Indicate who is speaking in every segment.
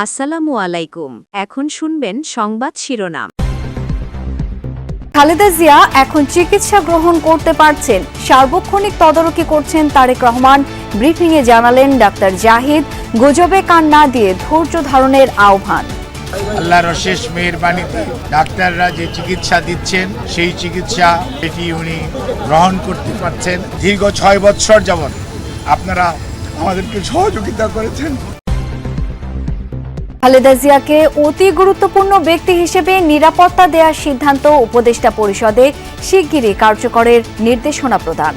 Speaker 1: আসসালামু আলাইকুম। এখন শুনবেন সংবাদ শিরোনাম।
Speaker 2: খালেদা জিয়া এখন চিকিৎসা গ্রহণ করতে পারছেন। সার্বক্ষণিক তদারকি করছেন তারেক রহমান। ব্রিফিংয়ে জানালেন ডাক্তার জাহিদ। গুজবে কান না দিয়ে ধৈর্য ধারণের আহ্বান।
Speaker 3: আল্লাহর অশেষ মেহরবানিতে ডাক্তাররা যে চিকিৎসা দিচ্ছেন সেই চিকিৎসা এটি উনি গ্রহণ করতে পারছেন। দীর্ঘ ছয় বৎসর যাবৎ আপনারা আমাদেরকে সহযোগিতা করেছেন।
Speaker 2: খালেদা জিয়াকে অতি গুরুত্বপূর্ণ ব্যক্তি হিসেবে নিরাপত্তা দেওয়ার সিদ্ধান্ত উপদেষ্টা পরিষদে শিগগিরই কার্যকরের নির্দেশনা প্রদান।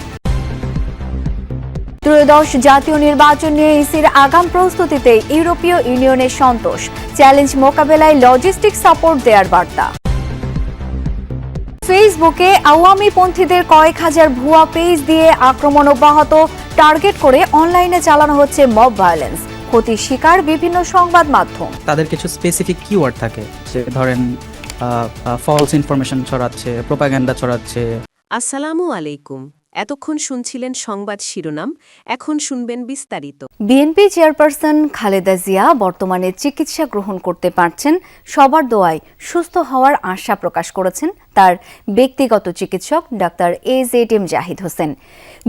Speaker 2: ত্রয়োদশ জাতীয় নির্বাচন নিয়ে ইসির আগাম প্রস্তুতিতে ইউরোপীয় ইউনিয়নের সন্তোষ। চ্যালেঞ্জ মোকাবেলায় লজিস্টিক সাপোর্ট দেওয়ার বার্তা। ফেসবুকে আওয়ামী পন্থীদের কয়েক হাজার ভুয়া পেজ দিয়ে আক্রমণ অব্যাহত, টার্গেট করে অনলাইনে চালানো হচ্ছে মব ভায়োলেন্স। ক্ষতির শিকার বিভিন্ন সংবাদ মাধ্যম।
Speaker 4: তাদের কিছু স্পেসিফিক কিওয়ার্ড থাকে। যে ধরেন ফলস ইনফরমেশন ছড়াচ্ছে প্রোপাগান্ডা ছড়াচ্ছে।
Speaker 1: আসসালামু আলাইকুম। এতক্ষণ শুনছিলেন সংবাদ শিরোনাম, এখন শুনবেন বিস্তারিত।
Speaker 2: বিএনপি চেয়ারপারসন খালেদা জিয়া বর্তমানে চিকিৎসা গ্রহণ করতে পারছেন, সবার দোয়ায় সুস্থ হওয়ার আশা প্রকাশ করেছেন তার ব্যক্তিগত চিকিৎসক doctor A Z M Zahid Hossain.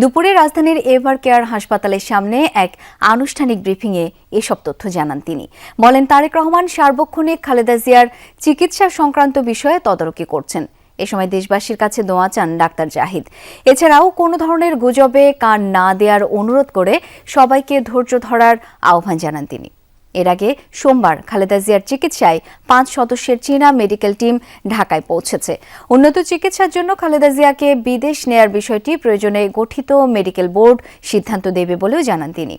Speaker 2: দুপুরে রাজধানীর এভার কেয়ার হাসপাতালের সামনে এক আনুষ্ঠানিক ব্রিফিংয়ে এসব তথ্য জানান তিনি। বলেন, তারেক রহমান সার্বক্ষণিক খালেদা জিয়ার চিকিৎসা সংক্রান্ত বিষয়ে তদারকি করছেন। এ সময় দেশবাসীর কাছে দোয়া চান ডাক্তার জাহিদ। এছাড়াও কোনো ধরনের গুজবে কান না দেওয়ার অনুরোধ করে সবাইকে ধৈর্য ধরার আহ্বান জানান তিনি। এর আগে সোমবার খালেদা জিয়ার চিকিৎসায় পাঁচ সদস্যের চীনা মেডিকেল টিম ঢাকায় পৌঁছেছে। উন্নত চিকিৎসার জন্য খালেদা জিয়াকে বিদেশ নেয়ার বিষয়টি প্রয়োজনে গঠিত মেডিকেল বোর্ড সিদ্ধান্ত দেবে বলেও জানান তিনি।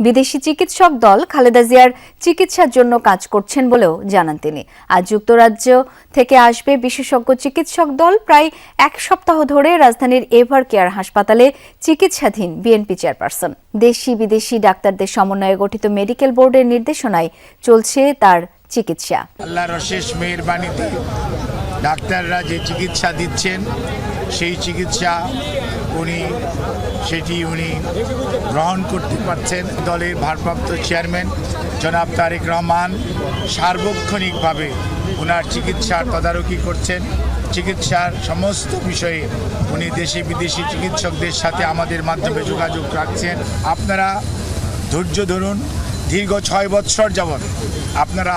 Speaker 2: বিদেশি চিকিৎসক দল খালেদা জিয়ার চিকিৎসার জন্য কাজ করছেন বলেও জানান তিনি। আজ যুক্তরাজ্য থেকে আসবে বিশেষজ্ঞ চিকিৎসক দল প্রায় এক সপ্তাহ ধরে রাজধানীর এভার কেয়ার হাসপাতালে চিকিৎসাধীন বিএনপি চেয়ারপারসন। দেশি বিদেশি ডাক্তারদের সমন্বয়ে গঠিত মেডিকেল বোর্ডের নির্দেশনায় চলছে তার চিকিৎসা।
Speaker 3: ডাক্তাররা যে চিকিৎসা দিচ্ছেন, সেই চিকিৎসা উনি, সেটি উনি গ্রহণ করতে পারছেন দলের ভারপ্রাপ্ত চেয়ারম্যান জনাব তারেক রহমান। সার্বক্ষণিকভাবে ওনার চিকিৎসার তদারকি করছেন। চিকিৎসার সমস্ত বিষয়ে উনি দেশি বিদেশি চিকিৎসকদের সাথে আমাদের মাধ্যমে যোগাযোগ রাখছেন। আপনারা ধৈর্য ধরুন, দীর্ঘ ছয় বৎসর যাবৎ আপনারা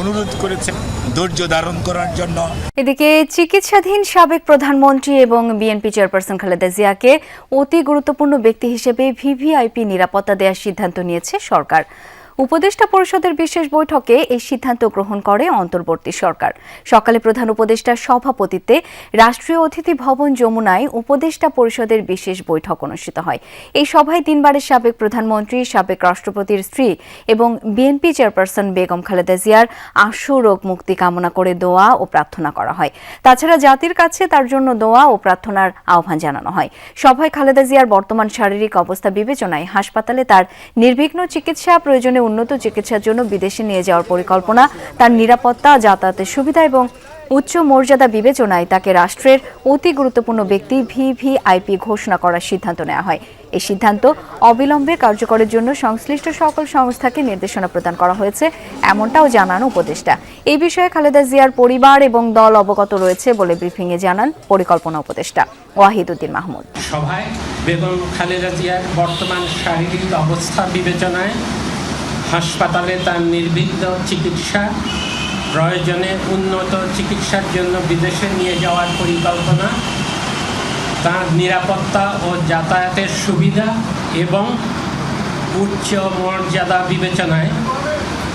Speaker 3: অনুরোধ করেছেন ধৈর্য ধারণ করার জন্য।
Speaker 2: এদিকে চিকিৎসাধীন সাবেক প্রধানমন্ত্রী এবং বিএনপি চেয়ারপারসন খালেদা জিয়াকে অতি গুরুত্বপূর্ণ ব্যক্তি হিসেবে ভিভিআইপি নিরাপত্তা দেওয়ার সিদ্ধান্ত নিয়েছে সরকার। উপদেষ্টা পরিষদের বিশেষ বৈঠকে এই সিদ্ধান্ত গ্রহণ করে অন্তর্বর্তী সরকার। সকালে প্রধান উপদেষ্টার সভাপতিত্বে রাষ্ট্রীয় অতিথি ভবন যমুনায় উপদেষ্টা পরিষদের বিশেষ বৈঠক অনুষ্ঠিত হয়। এই সভায় তিনবারের সাবেক প্রধানমন্ত্রী, সাবেক রাষ্ট্রপতির স্ত্রী এবং বিএনপি চেয়ারপারসন বেগম খালেদা জিয়ার আশু রোগ মুক্তি কামনা করে দোয়া ও প্রার্থনা করা হয়। তাছাড়া জাতির কাছে তার জন্য দোয়া ও প্রার্থনার আহ্বান জানানো হয়। সভায় খালেদা জিয়ার বর্তমান শারীরিক অবস্থা বিবেচনায় হাসপাতালে তার নির্বিঘ্ন চিকিৎসা প্রয়োজনে উন্নত চিকিৎসার জন্য বিদেশে নিয়ে যাওয়ার পরিকল্পনা, তার নিরাপত্তা, যাতায়াতের সুবিধা এবং উচ্চ মর্যাদা বিবেচনায় তাকে রাষ্ট্রের অতি গুরুত্বপূর্ণ ব্যক্তি ভিভিআইপি ঘোষণা করার সিদ্ধান্ত নেওয়া হয়। এই সিদ্ধান্ত অবিলম্বে কার্যকরের জন্য সংশ্লিষ্ট সকল সংস্থাকে নির্দেশনা প্রদান করা হয়েছে, এমনটাও জানান উপদেষ্টা। এই বিষয়ে খালেদা জিয়ার পরিবার এবং দল অবগত রয়েছে বলে ব্রিফিংয়ে জানান পরিকল্পনা উপদেষ্টা ওয়াহিদুদ্দিন মাহমুদ।
Speaker 5: সভায় বেগম খালেদা জিয়ার বর্তমান শারীরিক অবস্থা বিবেচনায় হাসপাতালে তার নির্বিঘ্ন চিকিৎসা, প্রয়োজনে উন্নত চিকিৎসার জন্য বিদেশে নিয়ে যাওয়ার পরিকল্পনা, তার নিরাপত্তা ও যাতায়াতের সুবিধা এবং উচ্চ মর্যাদা বিবেচনায়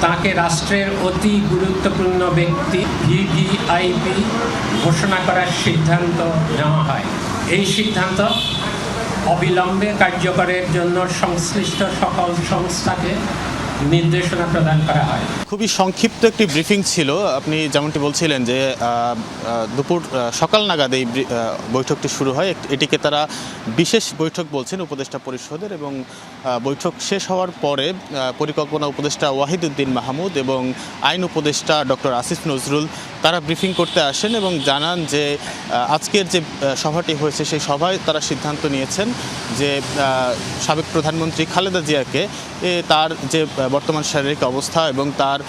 Speaker 5: তাকে রাষ্ট্রের অতি গুরুত্বপূর্ণ ব্যক্তি ভিভিআইপি ঘোষণা করার সিদ্ধান্ত নেওয়া হয়। এই সিদ্ধান্ত অবিলম্বে কার্যকরের জন্য সংশ্লিষ্ট সকল সংস্থাকে নির্দেশনা প্রদান করা হয়।
Speaker 6: খুবই সংক্ষিপ্ত একটি ব্রিফিং ছিল। আপনি যেমনটি বলছিলেন যে দুপুর সকাল নাগাদ এই বৈঠকটি শুরু হয়। এটিকে তারা বিশেষ বৈঠক বলছেন উপদেষ্টা পরিষদের এবং বৈঠক শেষ হওয়ার পরে পরিকল্পনা উপদেষ্টা ওয়াহিদুদ্দিন মাহমুদ এবং আইন উপদেষ্টা ডক্টর আসিফ নজরুল তারা ব্রিফিং করতে আসেন এবং জানান যে আজকের যে সভাটি হয়েছে সেই সভায় তারা সিদ্ধান্ত নিয়েছেন যে সাবেক প্রধানমন্ত্রী খালেদা জিয়াকে তার যে বর্তমান শারীরিক অবস্থা এবং তার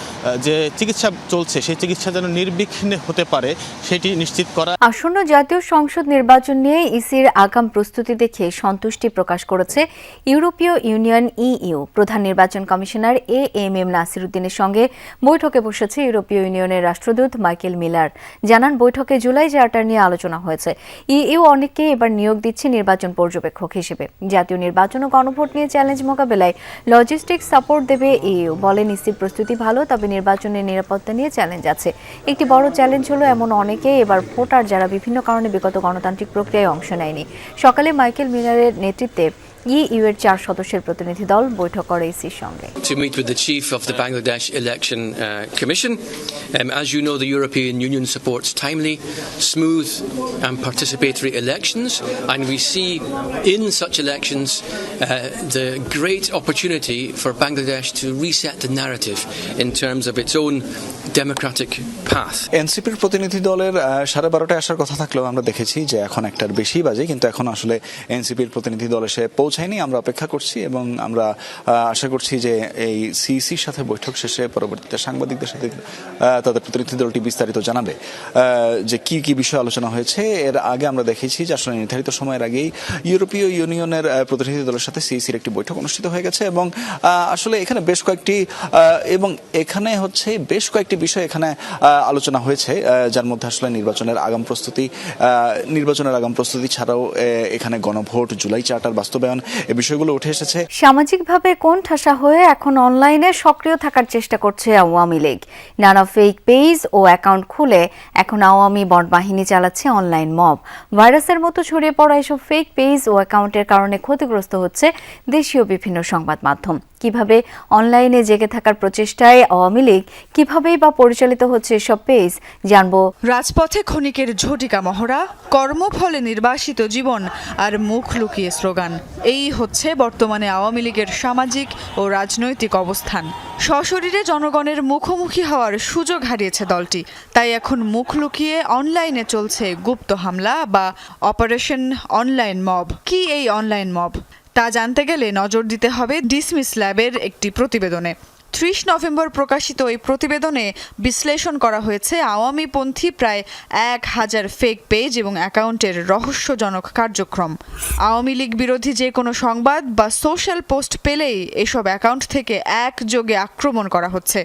Speaker 6: যে চিকিৎসা চলছে, সেই চিকিৎসা যেন নির্বিঘ্নে হতে পারে, সেটি নিশ্চিত করা
Speaker 2: আসন্ন জাতীয় সংসদ নির্বাচন নিয়ে ইসির আগাম প্রস্তুতি দেখে সন্তুষ্টি প্রকাশ করেছে ইউরোপীয় ইউনিয়ন ইইউ। প্রধান নির্বাচন কমিশনার এ এম এম নাসিরুদ্দিনের সঙ্গে বৈঠকে বসেছে ইউরোপীয় ইউনিয়নের রাষ্ট্রদূত মাইকেল মিলার। জানান, বৈঠকে জুলাই চার্টার নিয়ে আলোচনা হয়েছে। ইইউ অনেককে এবার নিয়োগ দিচ্ছে নির্বাচন পর্যবেক্ষক হিসেবে। জাতীয় নির্বাচন ও গণভোট নিয়ে চ্যালেঞ্জ মোকাবেলায় লজিস্টিক সাপোর্ট দেবে ইইউ। বলেন ইসির প্রস্তুতি ভালো, তবে নির্বাচনের নিরাপত্তা নিয়ে চ্যালেঞ্জ আছে। একটি বড় চ্যালেঞ্জ হলো এমন অনেকে এবার ভোটার যারা বিভিন্ন কারণে বিগত গণতান্ত্রিক প্রক্রিয়ায় অংশ নেয়নি। সকালে মাইকেল মিনারের নেতৃত্বে ইইউ এর চার সদস্যের প্রতিনিধি দল বৈঠক করে ইসির সঙ্গে
Speaker 7: to meet with the chief of the Bangladesh Election uh, Commission. Um, as you know, the European Union supports timely, smooth, and participatory elections, and we see in such elections uh, the great opportunity for Bangladesh to reset the narrative in terms of its own democratic path.
Speaker 8: এনসিপির প্রতিনিধি দলের সাড়ে বারোটায় আসার কথা থাকলেও আমরা দেখেছি যে এখন একটার বেশি বাজে কিন্তু এখন আসলে এনসিপির প্রতিনিধি দল এসে পৌঁছায়নি, আমরা অপেক্ষা করছি এবং আমরা আশা করছি যে এই সিইসির সাথে বৈঠক শেষে পরবর্তীতে সাংবাদিকদের সাথে তাদের প্রতিনিধি দলটি বিস্তারিত জানাবে যে কি কি বিষয় আলোচনা হয়েছে। এর আগে আমরা দেখেছি যে আসলে নির্ধারিত সময়ের আগেই ইউরোপীয় ইউনিয়নের প্রতিনিধি দলের সাথে সিইসির একটি বৈঠক অনুষ্ঠিত হয়ে গেছে এবং আসলে এখানে বেশ কয়েকটি এবং এখানে হচ্ছে বেশ কয়েকটি বিষয় এখানে আলোচনা হয়েছে যার মধ্যে আসলে নির্বাচনের আগাম প্রস্তুতি নির্বাচনের আগাম প্রস্তুতি ছাড়াও এখানে গণভোট, জুলাই চার্টার বাস্তবায়ন এই বিষয়গুলো উঠে এসেছে।
Speaker 2: সামাজিকভাবে কোন ঠাসা হয়ে এখন অনলাইনে সক্রিয় থাকার চেষ্টা করছে আওয়ামী লীগ। নানা ফেক পেজ ও অ্যাকাউন্ট খুলে এখন আওয়ামী বাহিনী চালাচ্ছে অনলাইন মব ভাইরাসের মতো ছড়িয়ে পড়া এসব ফেক পেজ ও অ্যাকাউন্টের কারণে ক্ষতিগ্রস্ত হচ্ছে দেশীয় বিভিন্ন সংবাদ মাধ্যম। কীভাবে অনলাইনে জেগে থাকার প্রচেষ্টায় আওয়ামী লীগ কিভাবেই বা পরিচালিত হচ্ছে এসব পেজ, জানব।
Speaker 9: রাজপথে ক্ষণিকের ঝটিকা মহড়া, কর্মফলে নির্বাসিত জীবন আর মুখ লুকিয়ে স্লোগান। এই হচ্ছে বর্তমানে আওয়ামী লীগের সামাজিক ও রাজনৈতিক অবস্থান। সশরীরে জনগণের মুখোমুখি হওয়ার সুযোগ হারিয়েছে দলটি। তাই এখন মুখ লুকিয়ে অনলাইনে চলছে গুপ্ত হামলা বা অপারেশন অনলাইন মব। কি এই অনলাইন মব? তা জানতে গেলে নজর দিতে হবে ডিসমিস ল্যাবের একটি প্রতিবেদনে। ত্রিশ নভেম্বর প্রকাশিত এই প্রতিবেদনে বিশ্লেষণ করা হয়েছে, আওয়ামীপন্থী প্রায় এক হাজার ফেক পেজ এবং অ্যাকাউন্টের রহস্যজনক কার্যক্রম। আওয়ামী লীগ বিরোধী যে কোনো সংবাদ বা সোশ্যাল পোস্ট পেলেই এসব অ্যাকাউন্ট থেকে একযোগে আক্রমণ করা হচ্ছে।